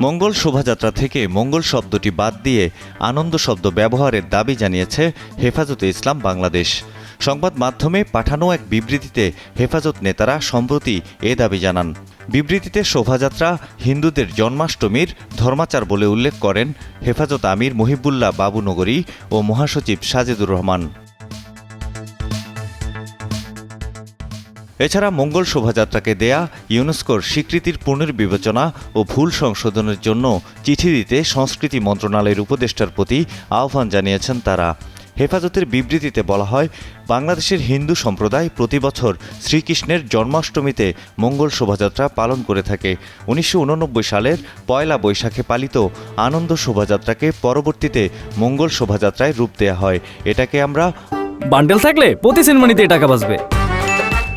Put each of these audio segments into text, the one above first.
মঙ্গল শোভাযাত্রা থেকে মঙ্গল শব্দটি বাদ দিয়ে আনন্দ শব্দ ব্যবহারের দাবি জানিয়েছে হেফাজতে ইসলাম বাংলাদেশ। সংবাদ মাধ্যমে পাঠানো এক বিবৃতিতে হেফাজত নেতারা সম্প্রতি এ দাবি জানান। বিবৃতিতে শোভাযাত্রা হিন্দুদের জন্মাষ্টমীর ধর্মাচার বলে উল্লেখ করেন হেফাজত আমির মহিবুল্লাহ বাবুনগরী ও মহাসচিব সাজেদুর রহমান। এছাড়া মঙ্গল শোভাযাত্রাকে দেয়া ইউনেস্কোর স্বীকৃতির পুনর্বিবেচনা ও ভুল সংশোধনের জন্য চিঠি দিতে সংস্কৃতি মন্ত্রণালয়ের উপদেষ্টার প্রতি আহ্বান জানিয়েছেন তারা। হেফাজতের বিবৃতিতে বলা হয়, বাংলাদেশের হিন্দু সম্প্রদায় প্রতি বছর শ্রীকৃষ্ণের জন্মাষ্টমীতে মঙ্গল শোভাযাত্রা পালন করে থাকে। উনিশশো উননব্বই সালের পয়লা বৈশাখে পালিত আনন্দ শোভাযাত্রাকে পরবর্তীতে মঙ্গল শোভাযাত্রায় রূপ দেয়া হয়। এটাকে আমরা বান্ডেল থাকলে প্রতি সিনেমানিতে টাকা বাঁচবে।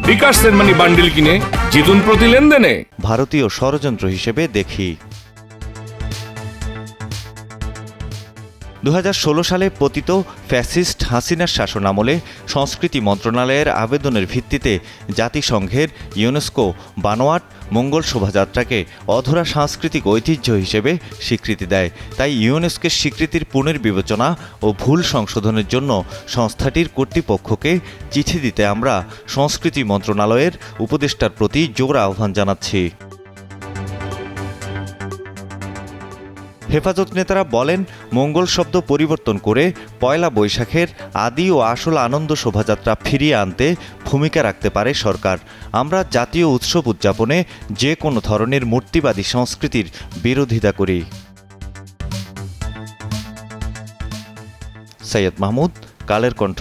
বিকাশ সেনমানি বান্ডিল কিনে জিতুন প্রতি লেনদেনে। ভারতীয় ষড়যন্ত্র হিসেবে দেখি। দু হাজার ষোলো সালে পতিত ফ্যাসিস্ট হাসিনার শাসনামলে সংস্কৃতি মন্ত্রণালয়ের আবেদনের ভিত্তিতে জাতিসংঘের ইউনেস্কো বানোয়াট মঙ্গল শোভাযাত্রাকে অধরা সাংস্কৃতিক ঐতিহ্য হিসেবে স্বীকৃতি দেয়। তাই ইউনেস্কোর স্বীকৃতির পুনর্বিবেচনা ও ভুল সংশোধনের জন্য সংস্থাটির কর্তৃপক্ষকে চিঠি দিতে আমরা সংস্কৃতি মন্ত্রণালয়ের উপদেষ্টার প্রতি জোর আহ্বান জানাচ্ছি। হেফাজত নেতারা বলেন, মঙ্গল শব্দ পরিবর্তন করে পয়লা বৈশাখের আদি ও আসল আনন্দ শোভাযাত্রা ফিরিয়ে আনতে ভূমিকা রাখতে পারে সরকার। আমরা জাতীয় উৎসব উদযাপনে যে কোনো ধরনের মূর্তিবাদী সংস্কৃতির বিরোধিতা করি। সৈয়দ মাহমুদ, কালের কণ্ঠ।